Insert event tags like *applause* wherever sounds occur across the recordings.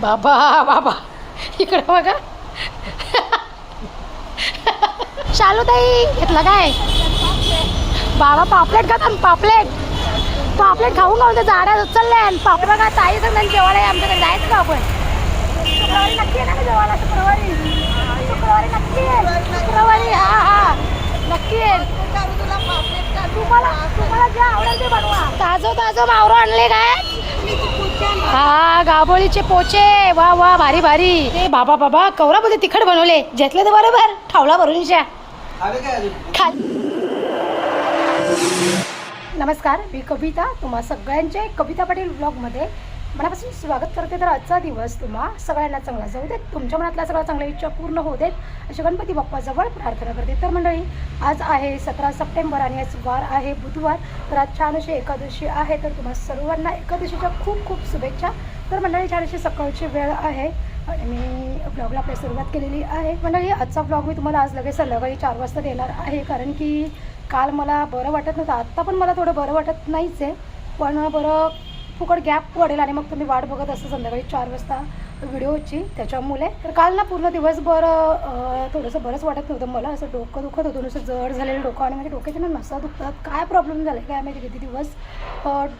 बाबा बाबा. इकडे बघा. शालूताई घेतलं काय? बाबा पापलेट का पापलेट. पापलेट खाऊन खाऊन ते झाडात उचलले आणि पापड बघा ताई सांगतात जेवायला आहे आमच्याकडे जायचं का आपण? शुक्रवारी नक्की आहे ना जेवायला? शुक्रवारी. शुक्रवारी नक्की आहे. शुक्रवारी हा हा. नक्की आहे. तुम्हाला तुम्हाला जे आवडेल ते बनवा. ताजो ताजो मावरं आणले काय? हा गाबोळीचे पोचे. वा वा भारी भारी. ए बाबा बाबा कवरा बोलते तिखट बनवले. घेतले तर बरोबर. ठावला भरून शा नमस्कार मी कविता. तुम्हा जय कविता पाटील ब्लॉगमध्ये मनापासून स्वागत करते. तर आजचा दिवस तुम्हा सगळ्यांना चांगला जाऊ देत. तुमच्या मनातल्या सगळ्या चांगल्या इच्छा पूर्ण होऊ देत. अशी गणपती बाप्पाजवळ प्रार्थना करते. तर मंडळी आज आहे सतरा सप्टेंबर आणि आज वार आहे बुधवार. तर आज छान अशी एकादशी आहे. तर तुम्हा सर्वांना एकादशीच्या खूप खूप शुभेच्छा. तर मंडळी छान अशी सकाळची वेळ आहे आणि मी ब्लॉगला आपल्या सुरुवात केलेली आहे. मंडळी आजचा ब्लॉग मी तुम्हाला आज लगेच संध्याकाळी चार वाजता देणार आहे. कारण की काल मला बरं वाटत नव्हतं. आत्ता पण मला थोडं बरं वाटत नाहीच आहे. पण बरं फुकट गॅप पडेल आणि मग तुम्ही वाट बघत असं संध्याकाळी चार वाजता व्हिडिओची. त्याच्यामुळे तर काल ना पूर्ण दिवसभर थोडंसं बरंच वाटत नव्हतं मला. असं डोकं दुखत होतं नुसतं जड झालेलं डोकं आणि माझ्या डोक्याच्या ना नसा दुखतात. काय प्रॉब्लेम झाला काय माहिती किती दिवस?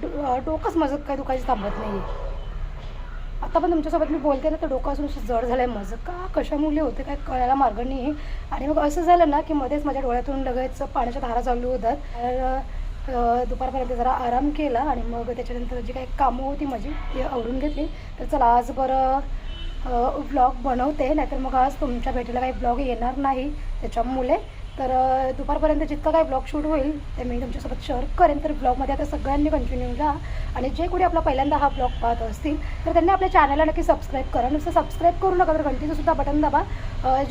डो- डोकंच माझं काय दुखायचं थांबत नाही आता पण तुमच्यासोबत मी बोलते ना तर डोकं असं जड झालं आहे माझं. का कशामुळे होते काय कळायला मार्ग नाही. आणि मग असं झालं ना की मध्येच माझ्या डोळ्यातून लगेच पाण्याच्या धारा चालू होतात. तर दुपारपर्यंत जरा आराम केला आणि मग त्याच्यानंतर जी काही कामं होती माझी ती आवरून घेतली. तर चला आज बरं व्लॉग बनवते. नाहीतर मग आज तुमच्या भेटीला काही ब्लॉग येणार नाही. त्याच्यामुळे तर दुपारपर्यंत जितकं काही ब्लॉग शूट होईल ते मी तुमच्यासोबत शेअर करेन. तर ब्लॉगमध्ये आता सगळ्यांनी कंटिन्यू राहा आणि जे कोणी आपला पहिल्यांदा हा ब्लॉग पाहत असतील तर त्यांनी आपल्या चॅनलला नक्की सबस्क्राईब करा. नुसतं सबस्क्राईब करू नका तर घंटीचंसुद्धा बटन दाबा.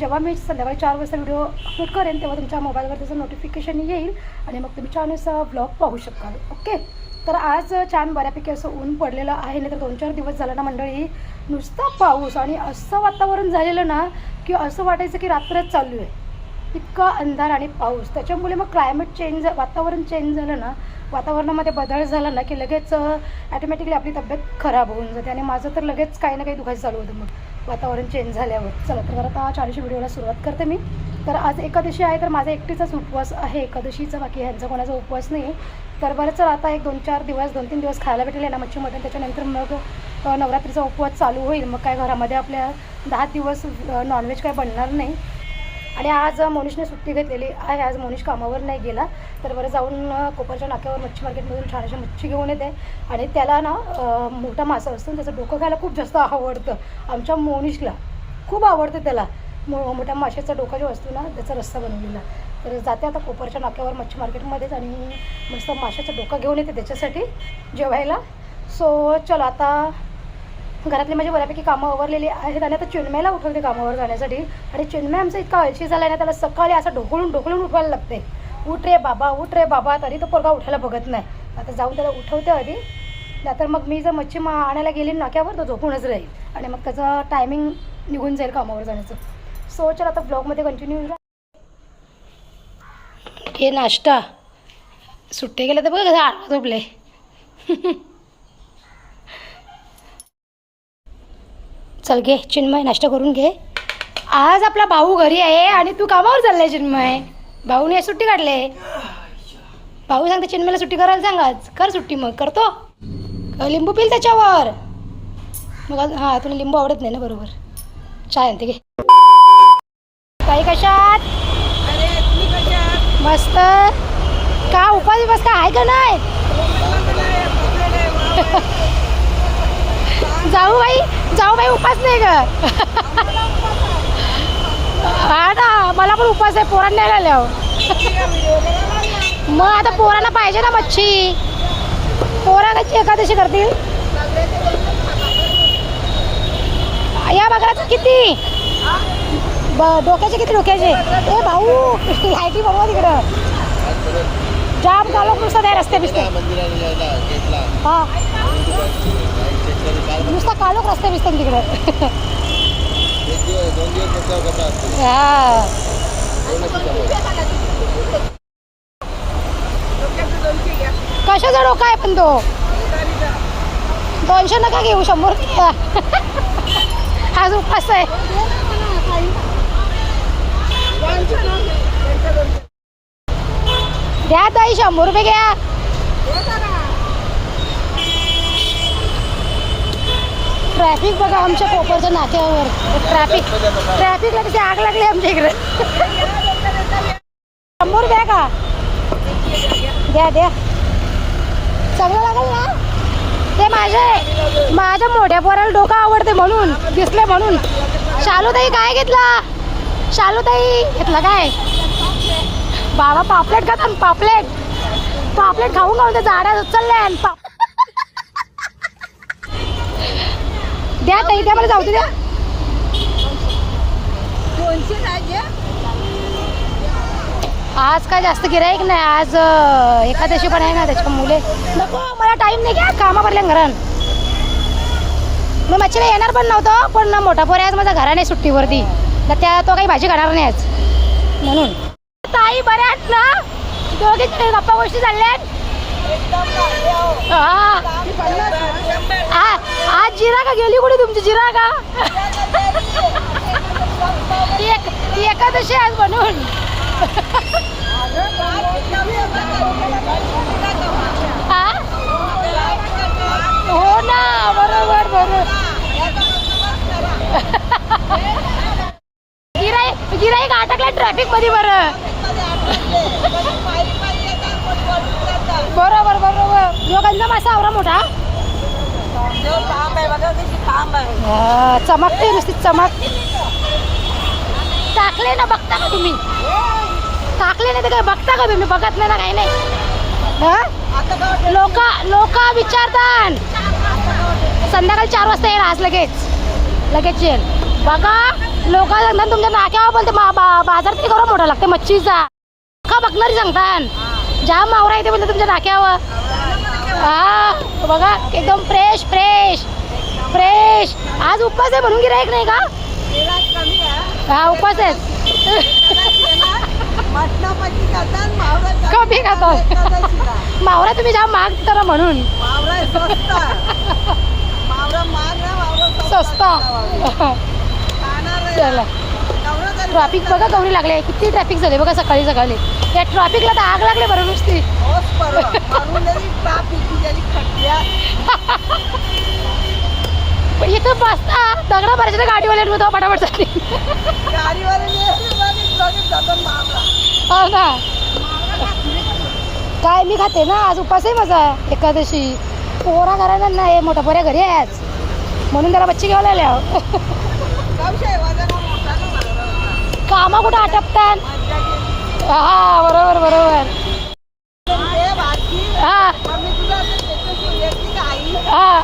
जेव्हा मी संध्याकाळी चार वाजता व्हिडिओ अपलोड करेन तेव्हा तुमच्या मोबाईलवर त्याचं नोटिफिकेशन येईल. आणि मग तुम्ही छान ब्लॉग पाहू शकाल. ओके तर आज छान बऱ्यापैकी असं ऊन पडलेलं आहे. नाही तर दोन चार दिवस झालं ना मंडळी नुसता पाऊस. आणि असं वातावरण झालेलं ना की असं वाटायचं की रात्रच चालू आहे. इतका अंधार आणि पाऊस. त्याच्यामुळे मग क्लायमेट चेंज वातावरण चेंज झालं ना वातावरणामध्ये बदल झाला ना की लगेच ॲटोमॅटिकली आपली तब्येत खराब होऊन जाते. आणि माझं तर लगेच काही ना काही दुखायचं चालू होतं मग वातावरण चेंज झाल्यावर. चला तर बरं आता चाळीशी व्हिडिओला सुरुवात करते मी. तर आज एकादशी आहे तर माझा एकटीचाच उपवास आहे. एकादशीचा बाकी ह्यांचा कोणाचा उपवास नाही. तर बरं चला आता एक दोन चार दिवस दोन तीन दिवस खायला भेटेल ना मच्छी मटण. त्याच्यानंतर मग नवरात्रीचा उपवास चालू होईल. मग काय घरामध्ये आपल्या दहा दिवस नॉनव्हेज काय बनणार नाही. आणि आज मोनिशने सुट्टी घेतलेली आहे. आज मोनिश कामावर नाही गेला तर बरं जाऊन कोपरच्या नाक्यावर मच्छी मार्केटमधून छान अशी मच्छी घेऊन येते. आणि त्याला ना मोठा मासा असतो त्याचं डोकं खायला खूप जास्त आवडतं. आमच्या मोनिशला खूप आवडतं त्याला. मो मोठ्या माशाचा डोका जो असतो ना त्याचा रस्सा बनवलेला. तर जाते आता कोपरच्या नाक्यावर मच्छी मार्केटमध्येच आणि मस्त माशाचा डोका घेऊन येते त्याच्यासाठी जेवायला. सो चल आता घरातली माझी बऱ्यापैकी कामं आवरलेली आहेत आणि आता चिन्मयला उठवते कामावर जाण्यासाठी. आणि चिन्मय आमचा इतका आळशी झाला आहे ना त्याला सकाळी असं ढोकळून ढोकळून उठवायला लागते. उठ रे बाबा उठ रे बाबा तरी तो पोरगा उठायला बघत नाही. आता जाऊन त्याला उठवते आधी. नाहीतर मग मी जर मच्छी मा आणायला गेली नाक्यावर तो झोपूनच राहील. आणि मग त्याचं टायमिंग निघून जाईल कामावर जाण्याचं. सो चल आता ब्लॉगमध्ये कंटिन्यू हे नाश्ता. सुट्टे गेले तर बघा कसं आडवा झोपले. *laughs* चल घे चिन्मय नाश्ता करून घे. आज आपला भाऊ घरी आहे आणि तू कामावर चाललाय चिन्मय. भाऊने सुट्टी काढले भाऊ सांगते चिन्मयला सुट्टी करायला सांग आज. कर सुट्टी मग करतो. लिंबू पिल त्याच्यावर. मग हां तुला लिंबू आवडत नाही ना बरोबर. चाय आणते घे. काही कशात? मस्त. का उपास का आहे का नाही? जाऊ बाई जाऊ बाई उपास नाही ग. हा ना मला पण उपास आहे पोरांना नाही मग आता पोरांना पाहिजे ना मच्छी. पोरा कशी एकादशी करतील? या बघा किती? ब डोक्याचे किती डोक्याचे? ए भाऊ लाईटी बरोबर तिकडं. जाम झालो नुसतं त्या रस्ते बिस्ते हा. नुसता कालोख रस्ते बिस्ते तिकडे. हा. कशाचा डोका आहे पण तो? दोनशे नका घेऊ शंभर रुपये. आज उपास आहे. द्या ताई शंभर रुपये घ्या. ट्रॅफिक बघा आमच्या कोपरच्या नाक्यावर. ट्रॅफिक ट्रॅफिकला कशी आग लागली आमच्या इकडे. शंभर द्या का? द्या द्या. चांगलं लागेल ना? ते माझे माझ्या मोठ्या पोराला डोकं आवडते म्हणून दिसले म्हणून. शालूताई काय घेतला? शालूताई घेतला काय? बाबा पापलेट खातात पापलेट. पापलेट खाऊन खाऊन ते झाडा उचलले आणि पा- द्या ताई द्या मला जाऊ दे द्या. आज काय जास्त गिराईक नाही आज एकादशी पण आहे ना त्याच्या मुले. नको मला टाइम नाही घ्या कामा भरल्या घरान मी मच्छीला येणार पण नव्हतं पण ना मोठा पोर आहे आज माझ्या घराने सुट्टीवरती. तर त्या तो काही भाजी खाणार नाही आज म्हणून. ताई बऱ्या आहेत ना? दोघे गप्पा गोष्टी चालल्यात. आज जिरा का गेली कुठे तुमची? जिरा का ती एकादशी आज म्हणून. हो? ना बरोबर बरोबर. गिराई गिराईक अटकला ट्रॅफिकमध्ये बरं. बरोबर बरोबर. लोकांचा मासा आवरा मोठा. हा, चमकते नुसती चमक. टाकले ना बघता का तुम्ही? टाकले नाही तर काय बघता का तुम्ही? बघत नाही ना काही नाही. लोक लोक विचारतात. संध्याकाळी चार वाजता येईल आज लगेच. लगेच येईल. बघा लोक सांगतात तुमच्या नाक्यावर पण ते बा- बा- बाजार तरी करा मोठा लागते मच्छीचा. का बघणारी सांगतात जाम मावरा येते बोलते तुमच्या नाक्यावर. हा बघा एकदम फ्रेश फ्रेश फ्रेश आज उपवास आहे म्हणून गिरायक नाही का? हा उपवास आहे. कमी खातात. मावरा तुम्ही जाम माग करा म्हणून सस्ता चला. ट्रॅफिक बघा गौरी लागले किती ट्रॅफिक झाले बघा सकाळी सकाळी. या ट्रॅफिकला तर आग लागले बरं नुसती. पण इथं बसता दगडा भरायच्या गाडीवाले तो फटाफटसाठी हो ना काय मी खाते ना आज उपास आहे माझा एकादशी. पोरा घराला नाही मोठा पोऱ्या घरी आहे आज म्हणून त्याला बच्ची घ्यायला आल्या. कामा कुठं आटपतात? हा बरोबर बरोबर. हा. हा.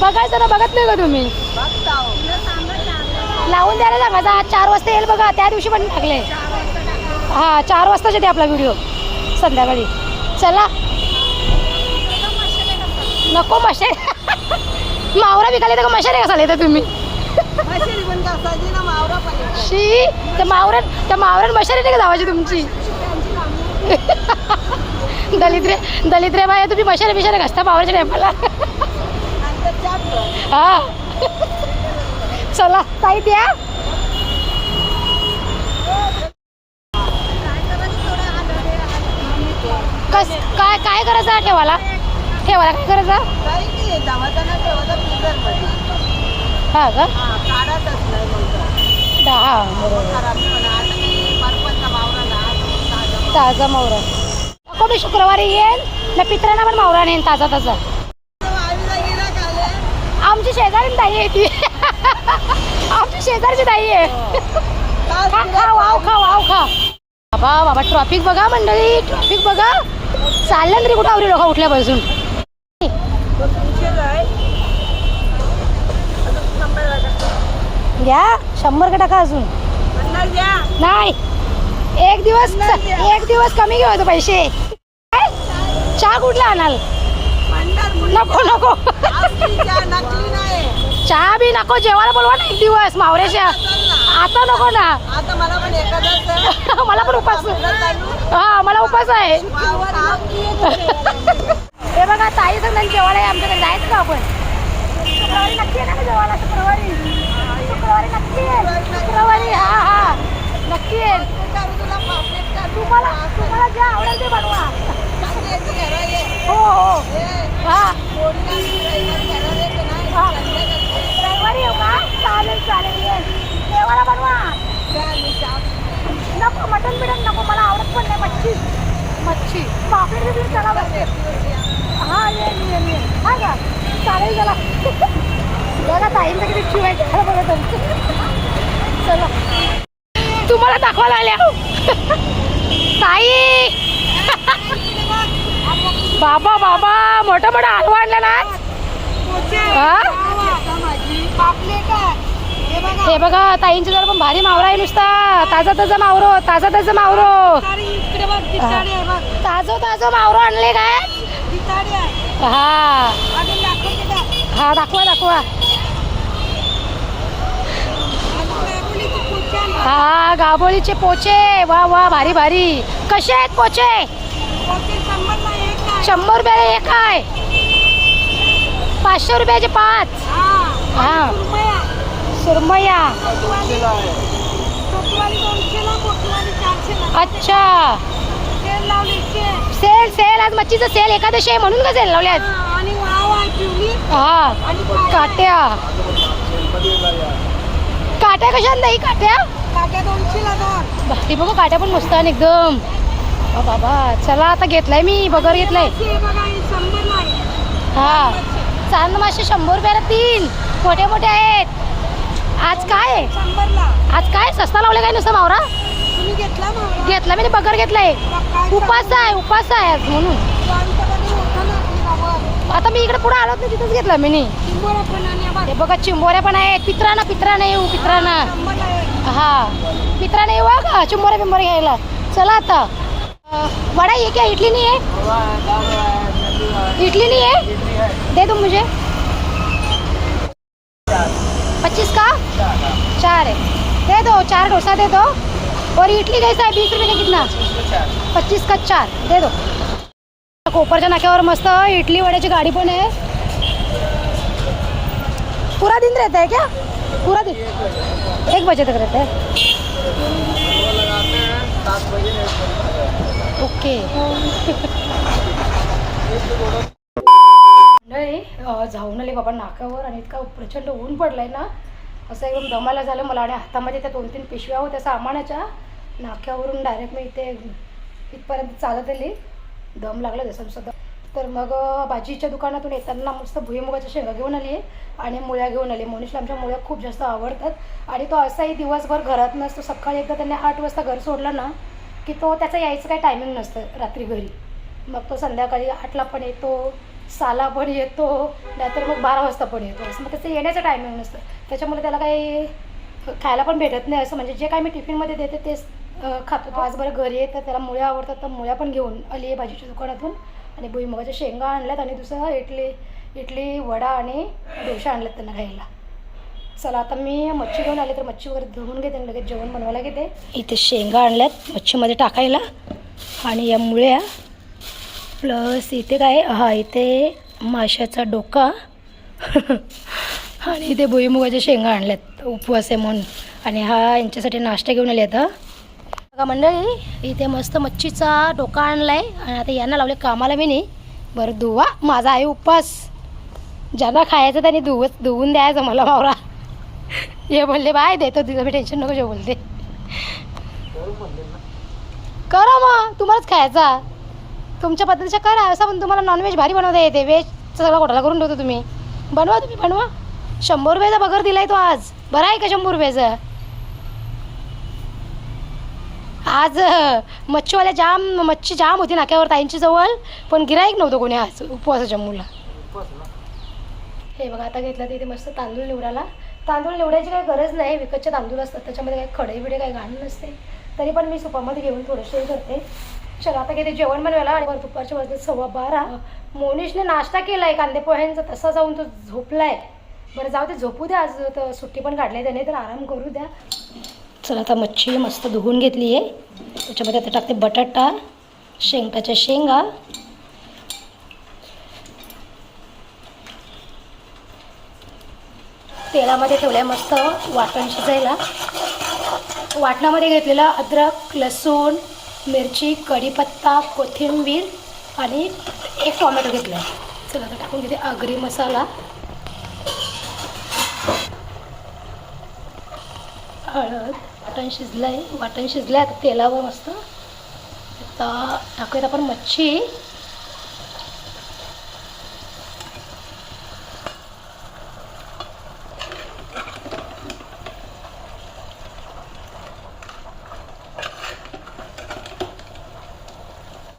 बघायचं ना बघत नाही का तुम्ही? लावून द्यायला सांगायचं आज चार वाजता येईल बघा. त्या दिवशी पण टाकले हा चार वाजताच येते आपला व्हिडिओ संध्याकाळी. चला. नको मशे. *laughs* मावरा विकायला तर मशाने कसा येतं तुम्ही. शी त्या मावऱ्यात त्या मावऱ्यात मशाने नाही का जावायची तुमची? दलिद्रे दलिद्रे बाय तुम्ही मशाने बिशाने घसता मावऱ्याच्या टायमाला हा. चला. ताई द्या कस काय काय करायचं ठेवाला ठेवाला काय करायचं? हा का? हा बरोबर. ताजा मावरा. नको मी शुक्रवारी येईल? मी पित्रांना पण मावरा नेईन ताजा ताजा. आमची शेजारी ताई आहे ती. *laughs* आमची शेजारची ताई आहे. खा खा वाव खा वाव खा. बाबा बाबा ट्रॉफिक बघा मंडळी ट्रॉफिक बघा. चाललं तरी कुठं आवरी लोक उठल्यापासून? घ्या. शंभर का टाका अजून. नाही. एक दिवस एक दिवस कमी घेऊ पैसे. काय? चहा कुठला आणाल? नको नको. चहा बी नको जेवायला बोलवा ना एक दिवस मावऱ्याच्या आता नको ना. आता मला पण *laughs* उपास. हा मला उपास आहे. हे बघा ताई सांगतात जेवायला आहे आमच्याकडे जायचं का आपण? ये जेवायला शुक्रवारी. शुक्रवारी नक्की ये शुक्रवारी हा हा. नक्की ये करू तुला पापलेट का तुम्हाला तुम्हाला जे आवडेल ते बनवा. हो हो. हा. रविवारी येऊ का? चालेल चालेल ये जेवायला बनवा. नको मटन बिटन नको. मला आवडत पण नाही मच्छी. मच्छी. पापलेट बिपलेट चला बसते हा ये ये ये हा का? चालेल चला. *laughs* बघा ताईंचं किती शिवायचं खरं बघा तुमचं चला. तुम्हाला दाखवायला आल्या. ताई. बाबा बाबा मोठा मोठा हलवा आणला ना हे? बघा हे ताईंच्या जरा पण भारी मावरा आहे नुसता. ताजा ताजा मावरो ताजा ताजा मावरो. ताजो ताजो मावरो आणले काय? हा. हा दाखवा दाखवा. हा गाबोळीचे पोचे वा वा भारी भारी कसे आहेत पोचे. शंभर रुपयाला एक आहे पाचशे रुपयाचे पाच हा. सुरमया. अच्छा. सेल सेल आज मच्छीचं सेल एकादशी आहे म्हणून का सेल लावले आज हा, आणि वाव आहे पिवली हा आणि काट्या. काट्या कशा नाही काट्या? काट्या दोनशेला दोन भारी बघा काट्या पण मस्त आहे एकदम. बाबा चला आता घेतलाय मी बगर घेतलाय. हे चांद मासे शंभर रुपयाला तीन. मोठे मोठे आहेत. आज काय? आज काय? सस्ता लावले काय नुसतं मावरा घेतला मी बगर घेतलाय. उपास आहे उपास आहे आज म्हणून आमच्याकडे मोठा लागली गावात. आता मी इकडे पुढे आलोच नाही तिथंच घेतला मी नी. चिंबोरा पण आणि बघ, हे बघा चिंबोऱ्या पण आहेत पित्राना पित्राना येऊ पित्राना. शंभरला एक. हा. पित्राना येऊ हा का? चिंबोऱ्या बिंबोऱ्या घ्यायला. चला आता. अं, वडा ये क्या इडली नहीं है इडली नहीं है दे दो मुझे. पच्चीस का? चार है दे दो चार डोसा दे दो. और इडली कैसा है? बीस रुपये का कितना? पच्चीस का चार. दे दो. कोपरच्या नाक्यावर मस्त इडली वड्याची गाडी पण आहे. पूरा दिन रहता है क्या? पूरा दिन एक बजे तक रहता है ओके. नाही जाऊन आले बाबा नाकावर आणि इतका प्रचंड ऊन पडलाय ना. असं एकदम दमायला झालं मला आणि हातामध्ये त्या दोन तीन पिशव्या होत्या सामानाच्या. नाक्यावरून डायरेक्ट मी इथे इथपर्यंत चालत आली. दम लागला जसं सुद्धा तर मग भाजीच्या दुकानातून येताना मस्त भुईमुगाच्या शेंगा घेऊन आली आणि मुळ्या घेऊन आली. मोनिशला आमच्या मुळ्या खूप जास्त आवडतात. आणि तो असाही दिवसभर घरात नसतो. सकाळी एकदा त्यांनी आठ वाजता घर सोडलं ना की तो त्याचं यायचं काही टायमिंग नसतं रात्री घरी. मग तो संध्याकाळी आठला पण येतो साला पण येतो नाहीतर मग बारा वाजता पण येतो. असं मग त्याचं येण्याचं टायमिंग नसतं. त्याच्यामुळे त्याला काही खायला पण भेटत नाही. असं म्हणजे जे काय मी टिफिनमध्ये देते तेच खातो तो. आज बरं घरी येतं त्याला मुळ्या आवडतात तर मुळ्या पण घेऊन आली आहे भाजीच्या दुकानातून. आणि भुईमुगाच्या शेंगा आणल्यात आणि दुसरं इडली इडली वडा आणि डोशा आणल्यात त्यांना खायला. चला आता मी मच्छी घेऊन आले तर मच्छी वगैरे धुवून घेते आणि लगेच जेवण बनवायला घेते. इथे शेंगा आणल्यात मच्छीमध्ये टाकायला. आणि या मुळ्या प्लस इथे काय हा इथे माशाचा डोका. *laughs* आणि इथे भुईमुगाच्या शेंगा आणल्यात उपवास आहे म्हणून. आणि हा यांच्यासाठी नाश्ता घेऊन आले आता बघा मंडळी इथे मस्त मच्छीचा डोका आणलाय. आणि आता यांना लावले कामाला मी नाही. बरं धुवा. माझा आहे उपवास. ज्यांना खायचं त्यांनी धुवच धुवून द्यायचं मला मावरा हे बोलले बाय देतो तिला मी टेन्शन नको जे बोलते करा मग तुम्हालाच खायचा. तुमच्या पद्धतीच्या करा असं पण तुम्हाला नॉनव्हेज भारी बनवता येते. व्हेजचा सगळा घोटाळा करून ठेवतो तुम्ही. बनवा तुम्ही बनवा. शंभर रुपयाचा बगर दिलाय तो आज. बरं आहे का शंभर रुपयाचा? आज अं, मच्छीवाल्या जाम मच्छी जाम होती नाक्यावर ताईंची जवळ पण गिराईक नव्हतं कोणी आज उपवासाच्या मुला हे बघा आता घेतलं तर इथे मस्त तांदूळ निवडायला. तांदूळ निवडायची काही गरज नाही विकतचे तांदूळ असतात त्याच्यामध्ये काही खडे बिडे काही घाण नसते. तरी पण मी सुपामध्ये घेऊन थोडंसे करते. चला आता घेते जेवण बनवायला आणि वर दुपारच्या वाजले सव्वा बारा. मोनिशने नाश्ता केला कांदे पोह्यांचा तसा जाऊन तो झोपला आहे बरं जाऊ ते झोपू द्या आज तर सुट्टी पण काढली त्याने तर आराम करू द्या. चला आता मच्छी मस्त धुवून घेतली आहे. त्याच्यामध्ये आता टाकते बटाटा शेंगाच्या शेंगा. तेलामध्ये ठेवलं आहे मस्त वाटण शिजायला. वाटणामध्ये घेतलेलं अद्रक लसूण मिरची कढीपत्ता कोथिंबीर आणि एक टॉमॅटो घेतला आहे चला आता टाकून घेते आगरी मसाला. हळद वाटण शिजलं आहे वाटण शिजलं आहे आता तेलावर मस्त. आता टाकूयात आपण मच्छी.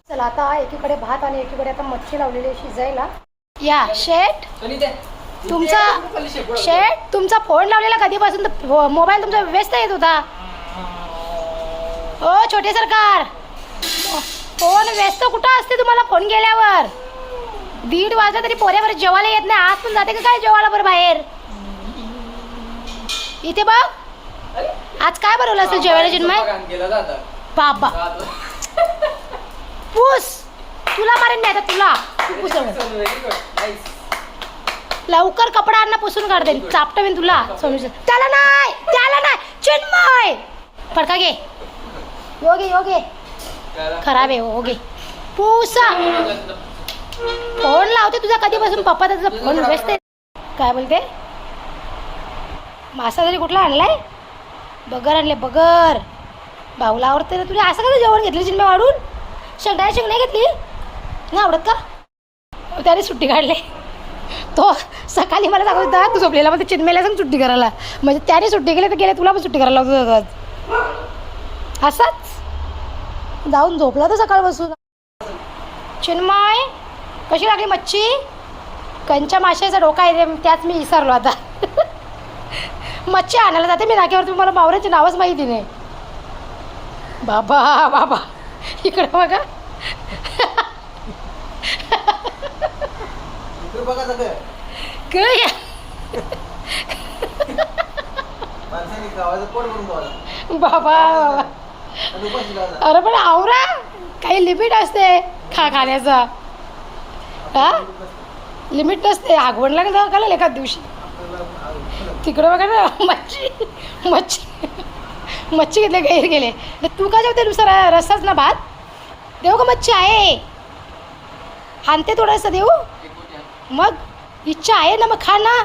चला आता एकीकडे भात आणि एकीकडे आता मच्छी लावलेली आहे शिजायला. या शेट तुमचा शेट तुमचा फोन लावलेला कधीपासून तर मोबाईल तुमचा व्यस्त येत होता ओ छोटे सरकार फोन व्यस्त कुठं असते तुम्हाला फोन केल्यावर दीड वाजता तरी पोऱ्यावर जेवायला येत नाही आज पण जाते का काय जेवायला बरं बाहेर इथे बघ आज काय बनवलं असेल जेवायला जिन्मय बाबा पूस तुला मारेन नाही आता तुला लवकर कपडा आणा पुसून काढ दे चापट मी तुला समजून त्याला नाही त्याला नाही चिन्मय. फडका घे. योगे योगे खराब आहे हो घे. पुसा. फोन लावते तुझा कधीपासून पप्पा तुझा फोन व्यस्त काय बोलते? मासा तरी कुठला आणलाय? बगर आणले बगर. भाऊला आवडते ना तुला? असं कसं जेवण घेतलं चिन्मय वाढून? शेंग नाही घेतली? नाही आवडत का? त्याने सुट्टी काढली. तो सकाळी मला सांगत होता तू झोपलेला मग चिन्मेला सांग सुट्टी करायला. म्हणजे त्याने सुट्टी केली तर गेले तुला पण सुट्टी करायला लावतो आज असाच. जाऊन झोपला तर सकाळपासून. चिन्मय कशी लागली मच्छी? कंच्या माशाचा डोका आहे रे, त्याच मी विसरलो आता. मच्छी आणायला जाते मी नाक्यावरती मला मावऱ्याचे नावच माहिती नाही. बाबा बाबा. इकडं बघा. बघा सगळं. काय माणसाने गावाचं पोट भरून ठेवायचं. बाबा बाबा. आणि उपाशी राहायचं. अरे पण आवरा. काही लिमिट असते खा खाण्याचा. हा? लिमिट नसते. आगवणला का घालेल एखाद दिवशी. तिकडं बघा ना मच्छी मच्छी. मच्छी घेतले गैर गेले. तर तू का जेवते नुसतं रस्साच ना भात? देऊ का मच्छी आहे. आणते थोडंसं देऊ? मग इच्छा आहे ना मग खा ना.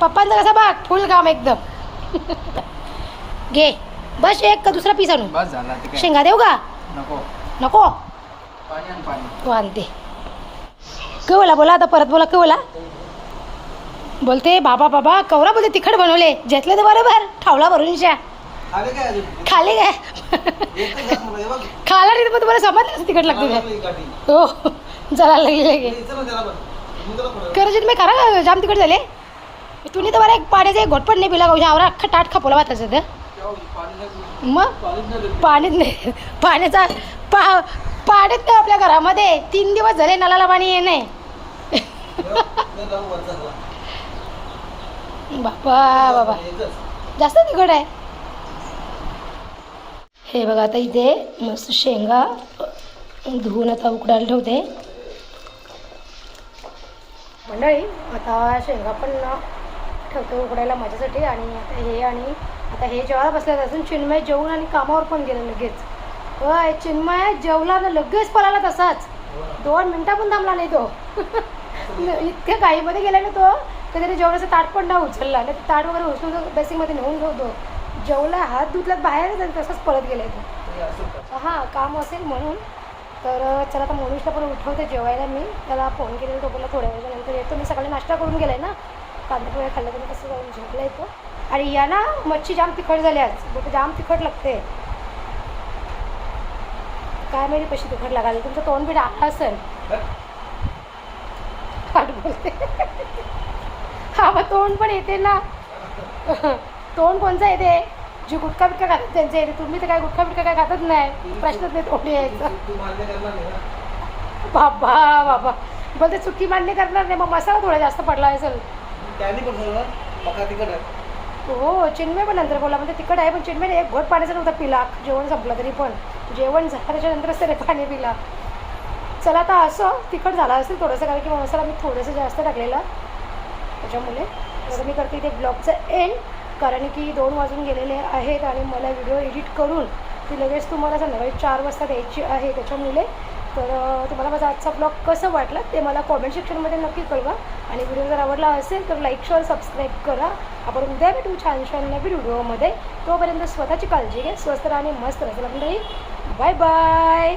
पप्पांचा कसा बघ फुल काम एकदम. घे. बस एक का दुसरा पीस आणू बस झाला ते काय शेंगा देऊ का? नको. नको? पाणी आणि पाणी. तो आणते. कवला बोला आता परत बोला कवला. बोलते बाबा बाबा कवरा बोलते तिखट बनवले. घेतले तर बरोबर. ठावला भरून शा आले काय अजून? खाले काय? हे बघ. खाला नाही तर मग तुम्हाला समजलं असं तिखट लागते काय. हो जरा लागली लगे. इथं ना त्याला बघ. करजित मी खरा जाम तिखट झाले. तुम्ही तर बरं एक पाण्याचा एक घोटपट नाही पिला गावशा म्हणजे आवरा अख्खा टाट खपवला भाताचं तर मग? पाणीच नाही. पाण्याचा पा पाणीच नाही आपल्या घरामध्ये. तीन दिवस झाले नळाला पाणी येणे तेव्हा बाबा बाबा जास्त तिखट आहे. हे बघा आता इथे मस्त शेंगा धुवून आता उकडायला ठेवते. मंडळी आता शेंगा पण ठेवते उकडायला माझ्यासाठी आणि आता हे आणि आता हे जेवायला बसल्यात अजून चिन्मय जेवून आणि कामावर पण गेलं लगेच. होय चिन्मय जेवला ना लगेच पळाला तसाच. दोन मिनटं पण थांबला नाही तो. *laughs* इतक्या घाईमध्ये गेला ना तो तर त्याने जेवणाचं ताट पण नाही उचलला. नाही ताट वगैरे उचलून बेसिंगमध्ये नेऊन ठेवतो. जेवला हात धुतल्यात बाहेर आणि तसंच पळत गेलाय तो. हां काम असेल म्हणून तर चला आता मोनिशला पण उठवते जेवायला मी. त्याला फोन केलेला तो बोला थोड्या वेळानंतर येतो. मी सकाळी नाश्ता करून गेलाय ना. कांदा खाल्ल्या खाल्लं तर कसं जाऊन झोपला येतो आणि या ना मच्छी जाम तिखट झाली आज. बोलते जाम तिखट लागते. काय माहिती कशी तिखट लागायला. तुमचं तोंड बीड आला असेल. पाठ बोलते. हा मग तोंड पण येते ना. *laughs* तोंड कोणचं येते जी गुटखा बिटका खातात त्यांचे येते तुम्ही तर काय गुटखा बिटका काय खातच नाही. प्रश्नच नाही तोंड यायचा. बाबा बाबा. बोलते चुकी मान्य करणार नाही. मग मसाला थोडा जास्त पडला असेल. हो चिन्मय पण नंतर बोला म्हणजे तिकड आहे पण चिन्मय एक घोट पाण्याचा नव्हता पिला. जेवण संपलं तरी पण. जेवण झाल्याच्या नंतरच त्याने पाणी पिला. चला आता असं तिखट झाला असेल थोडंसं कारण की मसाला मी थोडंसं जास्त टाकलेला. त्याच्यामुळे तर मी करते इथे ब्लॉगचं एंड कारण की दोन वाजून गेलेले आहेत आणि मला व्हिडिओ एडिट करून ती लगेच तुम्हाला संध्याकाळी चार वाजता द्यायची आहे त्याच्यामुळे. तर तुम्हाला माझा आजचा ब्लॉग कसं वाटला ते मला कॉमेंट सेक्शनमध्ये नक्की कळवा. आणि व्हिडिओ जर आवडला असेल तर लाईक शेअर सबस्क्राईब करा. आपण उद्या भेटू छान छान नवीन व्हिडिओमध्ये. तोपर्यंत स्वतःची काळजी घ्या स्वस्त राहा आणि मस्त राहा. Bye bye